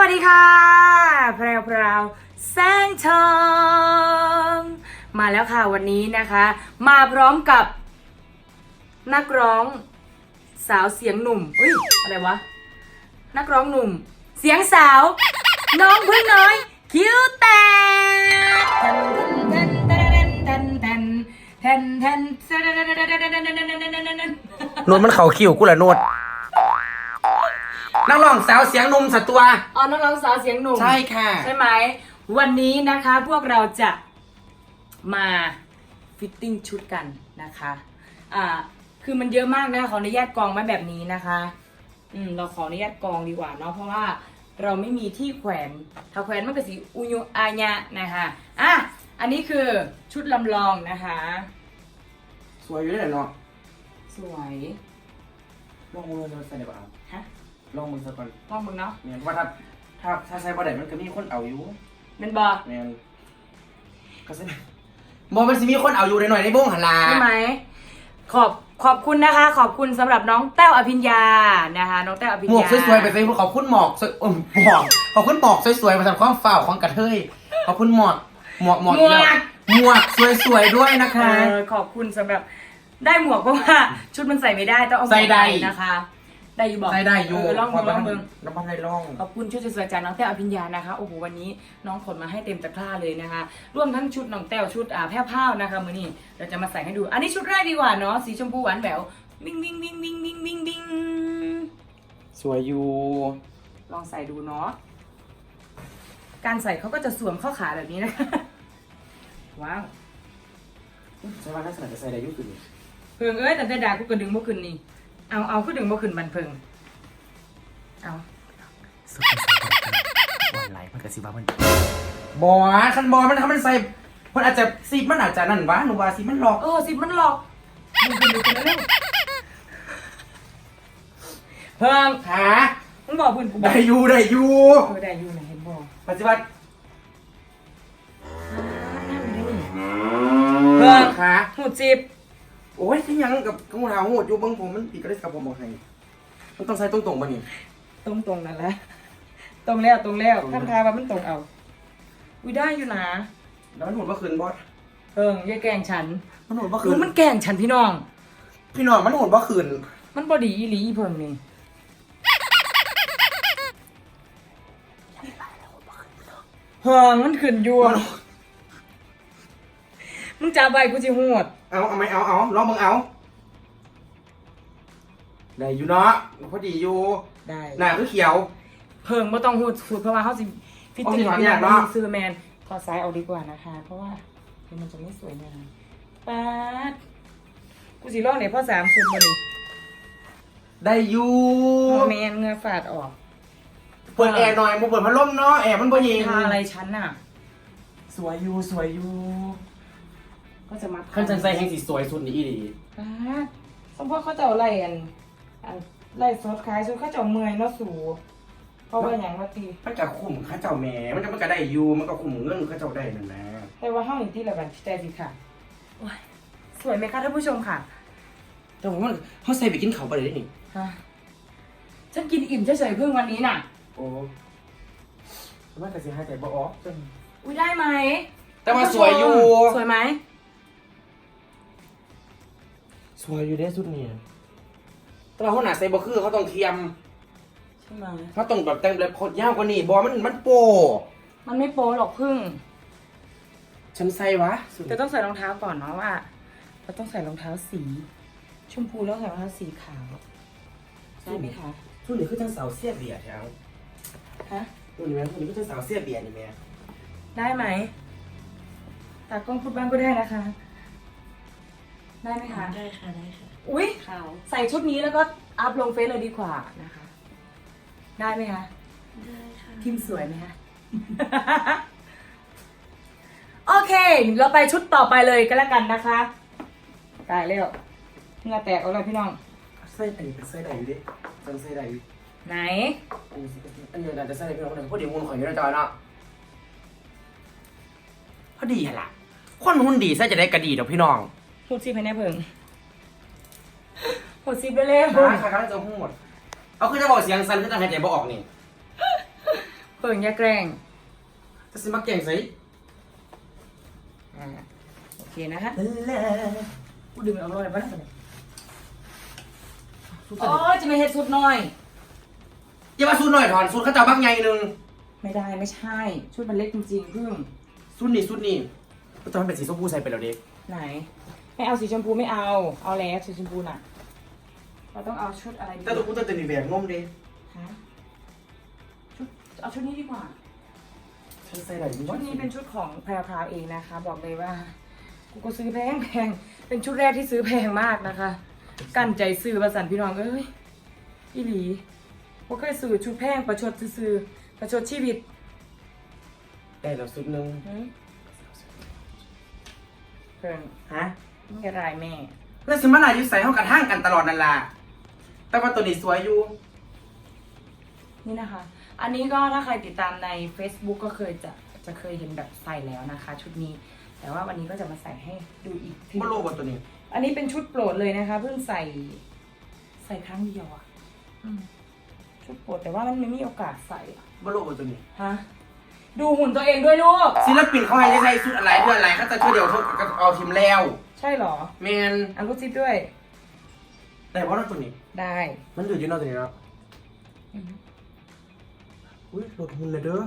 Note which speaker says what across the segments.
Speaker 1: วัสดีค่ะแพราวพราวแซงทองมาแล้วค่ะวันนี้นะคะ มาพร้อมกับ นักร้องสาวเสียงหนุ่มอุ้ยอะไรวะ นักร้องหนุ่ม เสียงสาว น้องพึ่งน้อย คิวแตกน
Speaker 2: วดมันเขาคิวกูแหละนวด นักร้องสาวเสียงหนุ่มสัตว์ตัว
Speaker 1: อ๋อนักร้องสาวเสียงหนุ่ม
Speaker 2: ใช่ค่ะ
Speaker 1: ใช่ไหม วันนี้นะคะพวกเราจะมาฟิตติ้งชุดกันนะคะอ่าคือมันเยอะมากนะขออนุญาตกองไว้แบบนี้นะคะ อืมเราขออนุญาตกองดีกว่าเนาะเพราะว่าเราไม่มีที่แขวน ถ้าแขวนมันก็สีอุยุอาญะนะคะอะอันนี้คือชุดลำลองนะคะ
Speaker 2: สวยอยู่ได้เนาะ
Speaker 1: สวย
Speaker 2: ลองมือเราใส่ได้ป่ะ
Speaker 1: ฮะ
Speaker 2: ลองมือสักก่อน
Speaker 1: ลองมึงเนาะ
Speaker 2: เนี่ยว่าถ้าถ้าถ้าใส่บ่ได้มันก็มีคนเอาอยู่
Speaker 1: เป็นบอ
Speaker 2: แม่นก็ใส่บ่มันสิมีคนเอาอยู่หน่อยๆในบ้งหันลา
Speaker 1: ใช่ไหม ขอบขอบคุณนะคะ ขอบคุณสำหรับน้องแต้วอภิญญานะคะ น้องแต้วอภิญ
Speaker 2: หมวก
Speaker 1: ญา
Speaker 2: สวยๆไปใส่ขอบคุณหมอกสวยเออหมอกขอบคุณหมอกสวยๆมาทำความฝ่าวของกระเทยขอบคุณหมอกหมวกหมวก
Speaker 1: หมวก
Speaker 2: หมวกสวยๆด้วยนะคะ
Speaker 1: เออขอบคุณสำหรับได้หมวกเพราะว่า ชุดมันใส่ไม่ได้ต้องเอาหมวก
Speaker 2: ใส่ ได้ใส่ได้อยู่
Speaker 1: เลองเบิ่งลองเบิ่ง
Speaker 2: น้ำมันได้ลอง
Speaker 1: ขอบคุณชุดสวยๆจากน้องแต้วอภิญญานะคะโอ้โหวันนี้น้องขนมาให้เต็มตะกร้าเลยนะคะร่วมทั้งชุดน้องแต้วชุดอ่าแพร่ผ้าวนะคะมือนี้เราจะมาใส่ให้ดู อันนี้ชุดแรกดีกว่าเนาะสีชมพูหวานแหวววิ่งวิ่งวิ่งวิ่งวิ่งวิ่งวิ่ง
Speaker 2: สวยอยู่
Speaker 1: ลองใส่ดูเนาะการใส่เขาก็จะสวมเข้าขาแบบนี้นะคะว้าว
Speaker 2: ใช่ว่าลักษณะจะใส่ได้อยุ่ขึ้น
Speaker 1: เพิงเอ้ยแต่แต่ด่ากูกระดึงบ่ขึ้นนี่ เอาเอาคือดึงบ่ขึ้นบันเพิงเอา
Speaker 2: สุดยอดวันไหลมันกระซิบว่ามันบอคันบอมันทำมันใส่มันอาจจะซีมันอาจจะนั่นวะหนูว่าซีมันหลอก
Speaker 1: เออสิมันหลอกดึงขึ้นดึงขึ้นแล้วเพิ่ง
Speaker 2: ขา
Speaker 1: มึงบอกเพื่อนกูบอก
Speaker 2: ได้อยู่ได้อยู่
Speaker 1: เออได้อยู่นะเห็นบอก
Speaker 2: ปัจจุบัน
Speaker 1: เพิ่ง
Speaker 2: ขา
Speaker 1: หูจีบ
Speaker 2: โอ้ยที่ยังกับกงูเท้าหูดอยู่เบางผมมันปีกก็ได้กับผมบอกให้มันต้องใส่ตรงๆป่ะนี่
Speaker 1: ตรงตรงๆนั่นแหละ ตรงแล้วตรงแล้ว
Speaker 2: ตรงแล้ว
Speaker 1: ข้ามทางว่ามันตรงเอาอุ้ยได้อยู่นะ
Speaker 2: แล้วมันหูดเมื่อคืนบอส
Speaker 1: เพิ่งอย่าแกล้งฉัน
Speaker 2: มันหูดเมื่อคื
Speaker 1: คื
Speaker 2: น
Speaker 1: อมันแกล้งฉันพี่น้อง
Speaker 2: พี่น้องมันหูดเมื่อคืน
Speaker 1: มันบอดีอีหลีอีเพิ่งนี่เพิ่งมันขึ้นอยู่อะ มึงจับใบกูจิหวด
Speaker 2: เอาเอาไหมเอาเอาลองมึงเอาได้อยู่เนาะพอดีอยู่
Speaker 1: ได้
Speaker 2: หน้าคือเขียว
Speaker 1: เพิ่งไม่ต้องหูดสูดเพราะว่าเขาสิฟิต
Speaker 2: อ๋อ
Speaker 1: ติ้ง
Speaker 2: มีความยากเนอะ
Speaker 1: ซื้อแมนถอดซ้ายเอาดีกว่านะคะ เพราะว่าเดี๋ยวมันจะไม่สวยงามป๊าดกูสิลอกไหนพ่อสามสุดบ่นี่
Speaker 2: ได้อยู่
Speaker 1: แมนเงือฝาดออก
Speaker 2: เปิดแอร์หน่อยมาเปิดพัดลมเนาะแอร์มันบ่เย็น
Speaker 1: ทาอะไรฉันน่ะ
Speaker 2: สวยอยู่สวยอยู่
Speaker 1: ก็จะมา
Speaker 2: ขั้นจันใส่แห่งสีสวยสุดนี่อีดี
Speaker 1: ป๊าดสมพอเขาจะเอาไล่อันอันไล่สดขายสุดเขาจะเอาเมื่อยเนาะสูเพราะว่าอย่างว่าตี
Speaker 2: มันจะคุ้มข้าเจ้าแหม่มันจะมันก็ได้อยู่มันก็คุ้มเงินข้าเจ้าได้นั่นนะ
Speaker 1: แต่ว่าห้องที่ละบันใจสิค่ะโอ้ยสวยไหมคะท่านผู้ชมค่ะ
Speaker 2: แต่ว่ามันเขาใส่ไปกินเขาวไปเลยได้นี่
Speaker 1: ฮะฉันกินอิ่มเฉยๆเพิ่งวันนี้น่ะ
Speaker 2: โอ้แต่ว่าแต่สิหายใจบ่ออกจน
Speaker 1: อุ้ยได้ไหม
Speaker 2: แต่ว่าสวยอยู่
Speaker 1: สวยไหม
Speaker 2: วยอยู่ได้สุดนี่แต่ว่าเขาหนาใส่บ่คือเขาต้องเทียม
Speaker 1: ใช่ไหม
Speaker 2: เขาต้องแบบแต่งแบบโคตรยาวกว่านี้บอมันมันโป
Speaker 1: มันไม่โป๊หรอกพึ่ง
Speaker 2: ฉันใส่วะสุด
Speaker 1: แต่ต้องใส่รองเท้าก่อนเนาะว่าเราต้องใส่รองเท้าสี ชมพูแล้วใส่รองเท้าสีขาวได้ไหมคะ
Speaker 2: สุดนี่คือจังสาวเสียเบียร์แถว
Speaker 1: ฮะ
Speaker 2: สุดนี่แม่สุดนี่คือจังสาวเสียเบียร์นี่แม่
Speaker 1: ได้ไหมตากล้องพูดบ้างก็ได้นะคะ ได้ไหมคะ
Speaker 3: ได้ค่ะได้ค่ะ
Speaker 1: อุ้ย
Speaker 3: ขาว
Speaker 1: ใส่ชุดนี้แล้วก็อัพลงเฟซเลยดีกว่านะคะ ได้ไหมคะ
Speaker 3: ได้ค่ะ
Speaker 1: ทีมสวยไหมคะ โอเค เราไปชุดต่อไปเลยก็แล้วกันนะคะตายแล้วเหงื่อแตกเอาเลยพี่น้อง
Speaker 2: ใส่อันนี้เป็นใส่ใดอยู่ดิจังใส่ใดอยู่
Speaker 1: ไหน
Speaker 2: อันนี้สิอันนี้น่าจะใส่ใดพี่น้องคนหนึ่งพอดีหุ่นข่อยอยู่ในจอยเนาะพอดีหั่นล่ะคนหุ่นดีใส่จะได้กระดีดอกพี่น้อง
Speaker 1: พูดซีไปแน่เพิ่งพูดซีไปเลย
Speaker 2: ขาขาขาจะหูดเอาคือจะบอกเสียงสั่นคือจะหายใจบ่ออกนี่
Speaker 1: พเพิ่งอย่าแกล้ง
Speaker 2: จะสิมาเก่งสิ
Speaker 1: อ่าโอเคนะฮะกูดึงเอาเลยบ้างโอ้ยจะไม่เฮ็ดสุดหน่อย
Speaker 2: อย่ามาสูดหน่อยถอนสูดข้าเจ้าบักไงหนึ่ง
Speaker 1: ไม่ได้ไม่ใช่ ชุดมันเล็กจริงๆเพิ่ง
Speaker 2: สูดนี่สูดนี่ก็จะมันเป็นสีส้มพูใส่ไปแล้วเด็ก
Speaker 1: ไหน ไม่เอาสีชมพูไม่เอา เอาแล้วสีชมพูน่ะ เราต้องเอาชุดอะไรดี
Speaker 2: แต่ตัวกูจะเป็นแบบงมเด็ก
Speaker 1: ฮะชุดเอาชุดนี้ดีกว่า
Speaker 2: ฉันใส่ไหนดี
Speaker 1: ชุ
Speaker 2: วะ
Speaker 1: ดนี้เป็นชุดของแพรวพราวเองนะคะ บอกเลยว่า กูก็ซื้อแพงแพง เป็นชุดแรกที่ซื้อแพงมากนะคะ กั้นใจซื้อประสันพี่น้องเอ้ยอีหลีว่าเคยซื้อชุดแพงประชดซื้อๆประชดชีวิต
Speaker 2: ได้แล้วสุดหนึ่ง
Speaker 1: หึเพิ่ง
Speaker 2: ฮะ
Speaker 1: นี่กระไรแม่
Speaker 2: เพื่อนสิมาหนาอยู่ใส่ห้องกระทั่งกันตลอดนั่นล่ะแต่ว่าตัวนี้สวยอยู่
Speaker 1: นี่นะคะ อันนี้ก็ถ้าใครติดตามใน Facebook ก็เคยจะจะเคยเห็นแบบใส่แล้วนะคะ ชุดนี้ แต่ว่าวันนี้ก็จะมาใส่ให้ดูอีกที
Speaker 2: บ่รู้ว่าตัวนี้
Speaker 1: อันนี้เป็นชุดโปรดเลยนะคะ เพิ่งใส่ใส่ครั้งเดียวอะอืมชุดโปรดแต่ว่ามันไม่มีโอกาสใส่อะ
Speaker 2: บ่รู้ว่าตัวนี้
Speaker 1: ฮะ ดูหุ่นตัวเองด้วยลูก
Speaker 2: ศิลปินเขาให้ใส่ชุดอะไรเพื่ออะไรเขาจะช่วยเดียวเขาก็เอาทีมแล้ว
Speaker 1: ใช่เหรอ
Speaker 2: แมน
Speaker 1: อันรูซิปด้วย
Speaker 2: แต่ว่าตัวนี้
Speaker 1: ได้
Speaker 2: มันอยู่ที่นอกตัวนี้แล้ว
Speaker 1: อืม
Speaker 2: อุ้ยลดหุ่นเลยเด้อ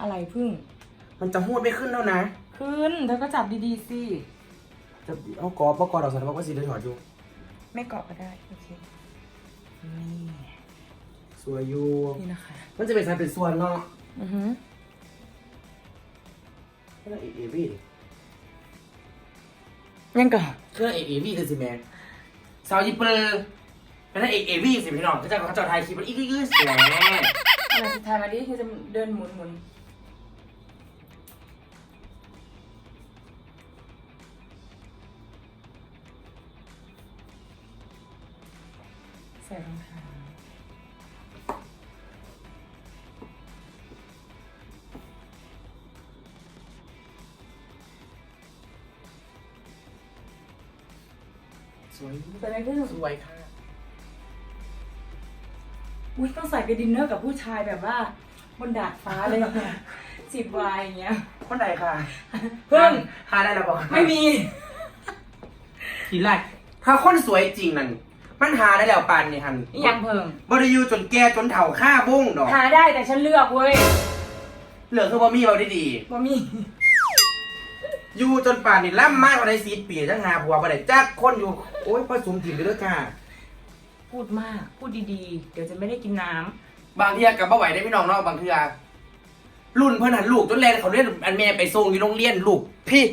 Speaker 1: อะไรพึ่ง
Speaker 2: มันจะหูดไม่ขึ้นแล้วนะ
Speaker 1: ขึ้นเธอก็จับดีๆสิ
Speaker 2: จะเอากรอบประกอบดอกสันบอกว่าสีได้ถอดอยู่
Speaker 1: ไม่เกาะก็ได้โอเคนี่
Speaker 2: สวยอยู่
Speaker 1: นี่นะคะ
Speaker 2: มันจะเป็นสายเป็นส่วนเนาะ
Speaker 1: อือหือ
Speaker 2: เครื่องเอเอวี
Speaker 1: ยังก่อน
Speaker 2: เครื่องเอเอวีคือสิแมนสาวญี่ปุ่นเป็นนักเอกเอวีสิพี่น้องก็จะเขาจะถ่ายคลิปมันอีกอีกสวย
Speaker 1: อะไรสุดท้ายมาดิคือจะเดินหมุนหมุน ส
Speaker 2: วย
Speaker 1: ใส่อะไรขึ้น
Speaker 2: สวยค่ะ
Speaker 1: อุ้ยต้องใส่ไปดินเนอร์กับผู้ชายแบบว่า บนดาดฟ้าเลยเนี่ยสิบวายอย่างเงี้ย
Speaker 2: คนไหนค่ะ
Speaker 1: เพิ่ง
Speaker 2: หาได้แล้วบอก
Speaker 1: ไม่มี
Speaker 2: ทีแรกถ้าคนสวยจริงนั่นมันหาได้แล้วปานนี่ฮัน
Speaker 1: อีหยังเพิ่ง
Speaker 2: บริยูจนแก่จนเถ่าค่าบุ้งดอก
Speaker 1: หาได้แต่ฉันเลือกเว้ย
Speaker 2: เหลือคือบ่มีเราได้ดี
Speaker 1: บ่มี
Speaker 2: อยู่จนป่านนี่ล่ำมากกว่าในสีปีทั้งหาผัวบ่ได้จักคนอยู่ โอ้ยพอสูงถิ่นไปด้วยค่ะ
Speaker 1: พูดมาก พูดดีๆ เดี๋ยวจะไม่ได้กินน้ำ
Speaker 2: บางเทียกับบ่ไหวได้พี่น้องเนาะบางเทียรุ่นเพิ่นหันลูกจนแลนเขาเรียนอันแม่ไปส่งอยู่โรงเรียนลูก พี่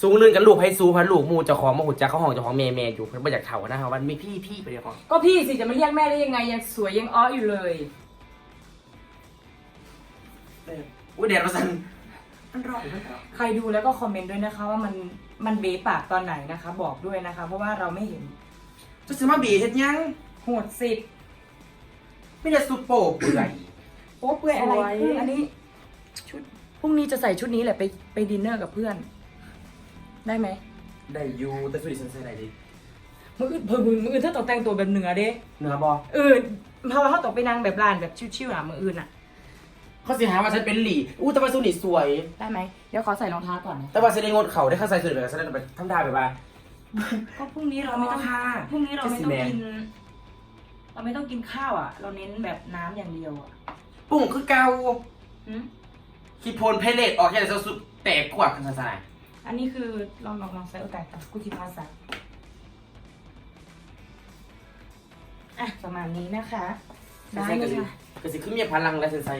Speaker 2: สูงลื่นกันลูกให้สูพันลูกหมูเจ้าของมาหุ่จักเขาห้องเจ้าของแม่แม่อยู่เพิ่นบ่อยากเฒ่านะครับวันมีพี่พี่ไปเดี๋ยวก่อน
Speaker 1: ก็พี่สิจะมาเรียกแม่ได้ยังไงยังสวยยังอ้ออยู่เลย
Speaker 2: อุ้ยเดี๋ยวเราสั่น มันร้อนมันร้อน
Speaker 1: ใครดูแล้วก็คอมเมนต์ด้วยนะคะ ว่ามันมันเบปากตอนไหนนะคะ บอกด้วยนะคะ เพราะว่าเราไม่เห็น
Speaker 2: จะสิมาบีเฮ็ดหยัง
Speaker 1: โหดสิบ
Speaker 2: ไม่ได้สุดโป๊ะเปื่อย
Speaker 1: โป๊เปื่อยอะไร
Speaker 2: สวย
Speaker 1: เพื่อนอันนี้ชุดพรุ่งนี้จะใส่ชุดนี้แหละไปไปดินเนอร์กับเพื่อน ได้ไหม
Speaker 2: ได้อยู่แต่สุดที่ฉันใส่ได้ดิ
Speaker 1: มืออื่นเพิ่งมืออื่นถ้าต้องแต่งตัวแบบเหนือเด้
Speaker 2: เหนือบ่
Speaker 1: เออเพราะว่าเขาต้องไปนั่งแบบร้านแบบชิวๆอะมืออื่นอะ
Speaker 2: เขาสิหาว่าฉันเป็นหลี่อู้แต่ว่าสุดนี่สวย
Speaker 1: ได้ไหมเดี๋ยวขอใส่รองเท้าก่อนนะ
Speaker 2: แต่ว่าฉันได้งดเข่าได้เข้าใส่สุดแบบฉันได้ไปทำท่าแบบว่า
Speaker 1: ก็พรุ่งนี้เราไม่ต้อง
Speaker 2: ค่ะ
Speaker 1: พรุ่งนี้เราไม่ต้อง
Speaker 2: จะสิแม่
Speaker 1: กิน เราไม่ต้องกินข้าวอะ เราเน้นแบบน้ำอย่างเดียวอะ
Speaker 2: ปุ่งคือเกา
Speaker 1: หืม
Speaker 2: คิดโพลเพลเลตออกแค่ไหนสุดแตกกว่ากันสาย
Speaker 1: อันนี้คือลองลองลองใส่โอกาสกับกุจิพาสะอะประมาณนี้นะคะได้ไหมคะ
Speaker 2: ก็สิขึ้นมีพลังแล้วฉันใส่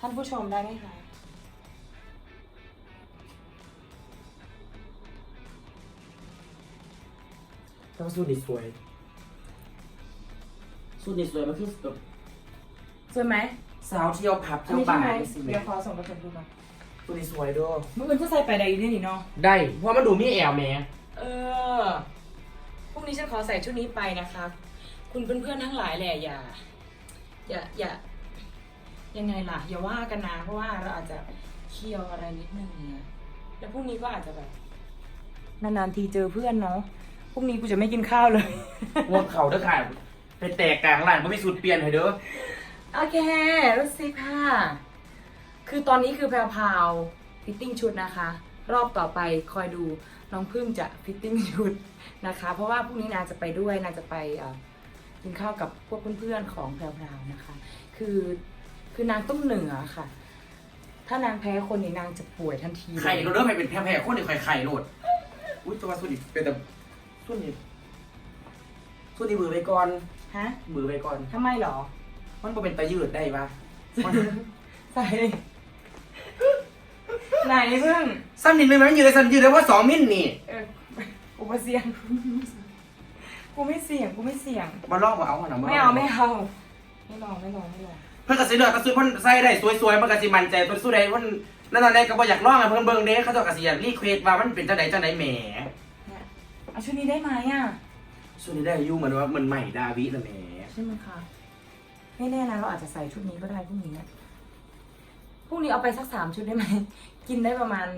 Speaker 1: ท่านผู้ชมได้ไหมคะ
Speaker 2: แต่ว่าสุดนี่สวยสุดนี่สวยมันคือแบบ
Speaker 1: สวยไหม
Speaker 2: สาวเที่ยวผับ
Speaker 1: อัน
Speaker 2: เที่ยว
Speaker 1: นี้
Speaker 2: บา
Speaker 1: ใช่
Speaker 2: ร์
Speaker 1: ไหม
Speaker 2: นี่สิแม่
Speaker 1: เดี๋ยวขอส่งกระจกดูก่อน
Speaker 2: สุดนี่สวยด้วย
Speaker 1: มืออื่นจะใส่ไปใดได้นี่เนาะ
Speaker 2: ได้ เพราะมันดูมีแอลแม่
Speaker 1: เออ พรุ่งนี้ฉันขอใส่ชุดนี้ไปนะคะ คุณเพื่อนๆทั้งหลายแหละอย่า อย่า อย่า ยังไงล่ะ อย่าว่ากันนะเพราะว่าเราอาจจะเคี่ยวอะไรนิดนึงเนี่ยแล้วพรุ่งนี้ก็อาจจะแบบนานๆทีเจอเพื่อนเนาะพรุ่งนี้กูจะไม่กินข้าวเลย
Speaker 2: งดเข่าเด้อค่ะไปแตกกลางร้านก็มีสูตรเปลี่ยนให้เด้อ
Speaker 1: โอเครู้สิค่ะ คือตอนนี้คือแพรวพราวฟิตติ้งชุดนะคะ รอบต่อไปคอยดูน้องพึ่งจะฟิตติ้งชุดนะคะ เพราะว่าพรุ่งนี้นางจะไปด้วยนางจะไปเอ่อกินข้าวกับพวกเพื่อนๆของแพรวพราวนะคะ คือ คือนางต้องเหนือค่ะ ถ้านางแพ้คนนี้นางจะป่วยทันทีเลย
Speaker 2: ไข่โรดเดอร์ไปเป็นแพ้ๆคนเดียวไข่ไข่โรดอุ้ยตัวสุดอีกเป็นแต่สุดนี่สุดนี่มือไปก่อน
Speaker 1: ฮะ
Speaker 2: มือไปก่อน
Speaker 1: ทำไมเหรอ
Speaker 2: มันบ่เป็นตะยืดได้ปะมัน
Speaker 1: ใส่เลยไหนพึ่ง
Speaker 2: สั้นนิดนึงมันยืดได้สั้นยืดได้ว่าสองมิลนี่
Speaker 1: เออกูไม่เสี่ยงกูไม่เสี่ยงกูไม่เสี่ยง
Speaker 2: มาลองมาเอาหน่อย
Speaker 1: ไม่เอาไม่เอาไม่ลองไม่ลองไม่ลอง
Speaker 2: เพื่อนกสิเลือกกระสุนเพื่อนใส่ได้สวยๆมันกสิมันใจเพื่อนสู้ได้เพื่อนนั่นนั่นได้ก็บ่อยากลองอะเพื่อนเบิ่งเด้เขาเจ้ากสิอยากรีเควสว่ามันเป็นจังไดจังไดแหม
Speaker 1: เนี่ยเอาชุดนี้ได้ไหมอะ
Speaker 2: สู้นี้ได้อยู่เหมือนว่าเหมือนใหม่ดาวินะแหม
Speaker 1: ใช่ไหมคะไม่แน่นะเราอาจจะใส่ชุดนี้ก็ได้พรุ่งนี้นะพรุ่งนี้เอาไปสักสามชุดได้ไหม กินได้ประมาณ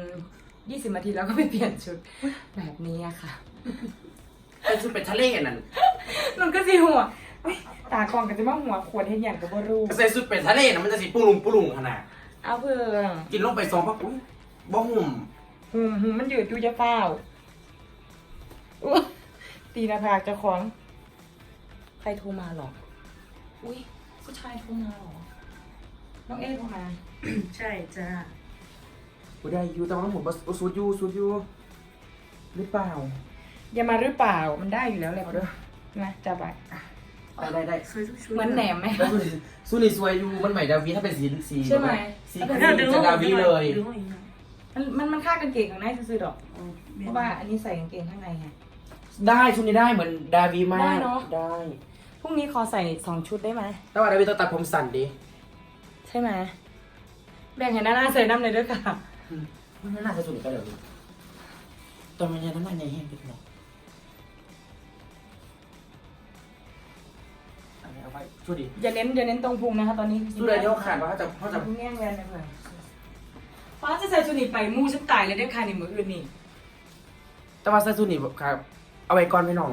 Speaker 1: ยี่สิบนาทีแล้วก็ไปเปลี่ยนชุดแบบนี้อะค่ะ
Speaker 2: เป็นชุดเป็นทะเลนั่น
Speaker 1: มันก็สิหัวเอ้ย ตากล้องก็จะมาหัวขวดเห็นอย่างกับว่ารู
Speaker 2: ใส่ชุดเป็นทะเลน่ะมันจะสิปุรุงปุรุงขนาด
Speaker 1: เอาเพื่อ
Speaker 2: กินลงไปสองพักอุ้ยบ่หุ่ม
Speaker 1: หืมหืมมันอยู่ดูจะเปล่าอุ๊ยตีหนาผากเจ้าของ ใครโทรมาหรอ อุ้ยผู้ชายโทรมาหรอ น้องเอ๊โทรมา
Speaker 3: ใช่จ้า
Speaker 2: กูได้อยู่แต่ว่าผมบ่สูดอยู่สูดอยู่หรือเปล่า
Speaker 1: อย่ามาหรือเปล่า มันได้อยู่แล้วแหละเด้อ นะจับไปอะ
Speaker 2: ได้ได้ได้
Speaker 3: สวยทุกชุด
Speaker 1: เหมือนแหนมไหม
Speaker 2: แล้วสู้นี่สู้นี่สวยอยู่มันใหม่ดาวิถ้าเป็นสีสี
Speaker 1: ใช่ไหม
Speaker 2: สี
Speaker 3: เอ
Speaker 2: สี
Speaker 3: อดึง
Speaker 2: จะดาวิเลย
Speaker 3: ดึงอีกหน่อย
Speaker 1: มันมันมันค่ากางเกงของนายซื้อๆดอกเพราะว่าอันนี้ใส่กางเกงข้างในไง
Speaker 2: ได้ชุดนี้ได้เหมือนดาวิมาก
Speaker 1: ได้เนอะ
Speaker 2: ได้
Speaker 1: พรุ่งนี้ขอใส่สองชุดได้ไหม
Speaker 2: แต่ว่าดาวิต้องตัดผมสั้นดิ
Speaker 1: ใช่ไหม แบ่งให้หน้าหน้าใส่น้ำเลยด้วยค่ะ
Speaker 2: มันน่าจะสุดก็เดี๋ยวนี้ตอนมันยังน้ำมันยังแห้งนิดหน่อย ช่วยดิ
Speaker 1: อย่าเน้นอย่าเน้นตรงพุงนะคะตอนนี้
Speaker 2: สู้เลยเดี๋ยวขาดว่าเขาจะเขาจะ
Speaker 1: จะแง่งแวนเลยเพื่อนฟ้าจะใส่ชุดนี้ไปมู่ฉันตายเลยได้ค่ะในมืออื่นนี่
Speaker 2: แต่ว่าใส่สูทนี่ครับ เอาไว้ก่อนพี่น้อง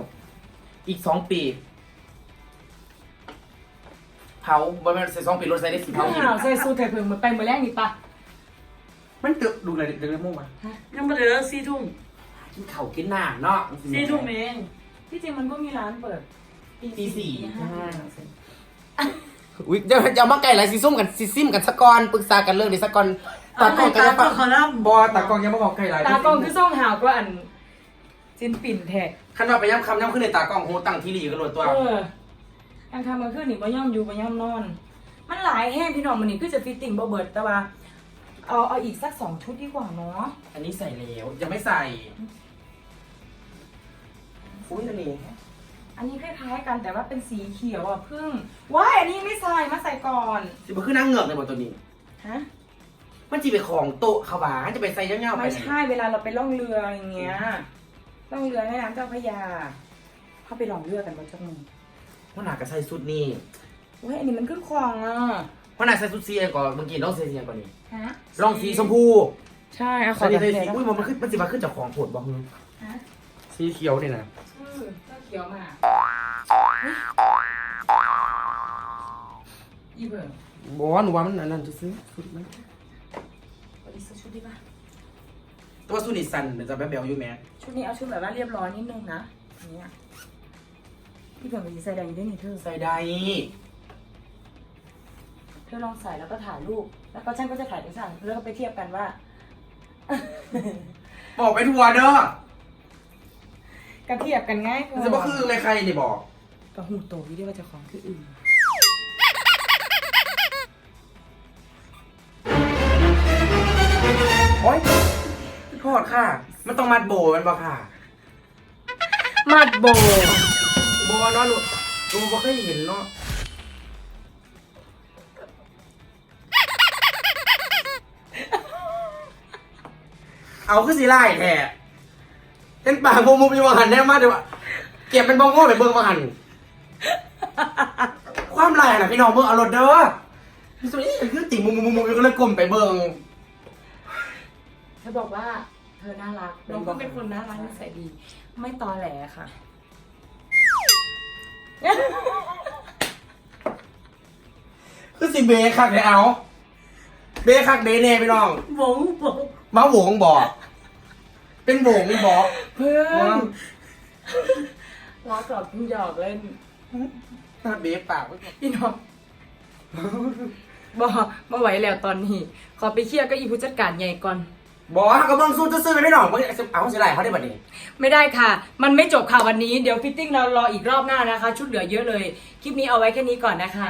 Speaker 2: อีกสองปี เผาบ่แม่นใส่สองปีรถใส่ได้สี่เผาอีก
Speaker 1: อ้าวใส่สูทเถอะเพิ่งมือไปมือแรกนี่ปะ
Speaker 2: มันเดือดดูเลยเดือดมุ่งมา
Speaker 3: ยังมาเหลือสี่ทุ่ม
Speaker 2: กินเข่าวกินหน้าเนาะ
Speaker 3: สี่ทุ่มเอง
Speaker 1: ที่จริงมันก็มีร้านเปิด
Speaker 2: ตีสี่
Speaker 1: ตีห้า
Speaker 2: อุ้ยเดี๋ยวจะมาไก่ไรซีซุ่มกันซีซิมกันสกอนปรึกษากันเรื่องนี้สกอนตากล้องกัน
Speaker 3: ตา
Speaker 2: ยัง
Speaker 3: ก็
Speaker 2: ปะ
Speaker 3: ขอรับ
Speaker 2: บอตากล้องยังมาบอกไก่ไร
Speaker 1: ตากล้องคือส่องหาวก็อันจินปิ่นแท้
Speaker 2: ขันว่าไปย้ำคำย้ำขึ้นในตากล้องโหตั้งที่รีกันโหลดตัว
Speaker 1: เออการทำมันขึ้นนี่บ่ย่อมอยู่บ่ย่อมนอน มันหลายแห้งพี่น้องมันนี่คือจะฟิตติ้งบ่เบิดแต่ว่าเอาเอาอีกสักสองชุดดีกว่าเนาะ
Speaker 2: อันนี้ใส่แล้วยังไม่ใส่อุ้ยอันนี้
Speaker 1: อันนี้คล้ายๆกันแต่ว่าเป็นสีเขียวอะพึ่งว้ายอันนี้ไม่ใส่มาใส่ก่อน
Speaker 2: สิบ่ขึ้นนั่งเหงือกเลยบอตัวนี้
Speaker 1: ฮะ
Speaker 2: มันจีไปของโต๊ะเขาบาจะไปใส่ย่างๆไป
Speaker 1: ไม่ใช่เวลาเราไปล่องเรืออย่างเงี้ยล่องเรือแม่น้ำเจ้าพระยาเข้าไปล่องเรือกันมาจัง
Speaker 2: ว่าหนักกับใส่สุดนี่
Speaker 1: เว้ยอันนี้มันขึ้นคลองอะ
Speaker 2: ว่าหนักใส่สุดสีก่อนเมื่อกี้ต้องใส่สีก่อนนี่
Speaker 1: ฮะ
Speaker 2: ลองสีชมพู
Speaker 1: ใช่อะข
Speaker 2: ใส่
Speaker 1: อ
Speaker 2: สี
Speaker 1: แบบ
Speaker 2: ใส่
Speaker 1: ไหน
Speaker 2: สีอุ้ยมันขึ้นมันสิมาขึ้นจากของโผดบ้าง
Speaker 1: ฮะ
Speaker 2: สีเขียวนี่นะ
Speaker 1: ชื่ อเจ้าเขียวมาอีเบิร์
Speaker 2: บอกว่าหนูว่ามันอันนั้นจะซื้อสุดไหม
Speaker 1: เอาอีกสักชุดดีป่ะ
Speaker 2: ตัวสุดนี่สันเดี๋ยวจะแบ๊วๆอยู่แม่
Speaker 1: ชุดนี้เอาชุดแบบว่าเรียบร้อยนิดนึงนะอย่างเนี้ยพี่เบิร์ดมีใส่แดงอยู่ด้วยนี่เธอ
Speaker 2: ใส่ได้
Speaker 1: เธอลองใส่แล้วก็ถ่ายรูป แล้วก็ฉันก็จะถ่ายไปสั่งแล้วก็ไปเทียบกันว่า
Speaker 2: บอกไปทัวร์เด้อ
Speaker 1: ก็เทียบกันง่าย
Speaker 2: มันจะบอกคืออะไรใครนี่บอก
Speaker 1: กับหูโตวิดีว่าเจะของคืออื่น
Speaker 2: โอ๊ยโทษค่ะ มันต้องมัดโบมันบอกค่ะ
Speaker 1: มัดโบ
Speaker 2: โบเนาะหนูหนูบ่เคยเห็นเนาะเอาคือสีไล่แท้ เป็นปากมุมมุมอยู่ว่าหันแน่มากเดี๋ยวว่าเก็บเป็นบองโง่ไปเบิ่งมาหัน ความไล่น่ะพี่น้องเบิ่งเอารถเด้อพี่สุนี่คือติ่งมุมมุมมุมมุมอยู่ก็เลยกลมไปเบิ่ง
Speaker 1: เธอบอกว่าเธอน่ารักน้องก็เป็นคนน่ารักนิสัยดี ไม่ตอแหลค่ะ
Speaker 2: คือสิเบคักเลยเอา เบคักเบเน่พี่น้อง
Speaker 3: หวงหวง
Speaker 2: มาโหวงบอก เป็นโหวงบอก
Speaker 1: เพื่อ
Speaker 2: ว้านว
Speaker 1: รักหรอกเพิ่งหยอกเล่น
Speaker 2: ถ้าเบปากไว้ก่อน
Speaker 1: พี่น้องบอมาไหวแล้วตอนนี้ ขอไปเคลียร์ก็อีผู้จัดการใหญ่ก่อน
Speaker 2: บอกว่าก็เบิ่งสู้จะซื้อไปพี่น้องเบิ่งเอาเสียดายเขาได้บัดนี้
Speaker 1: ไม่ได้ค่ะ มันไม่จบค่ะวันนี้ เดี๋ยวฟิตติ้งเรารออีกรอบหน้านะคะ ชุดเหลือเยอะเลย คลิปนี้เอาไว้แค่นี้ก่อนนะคะ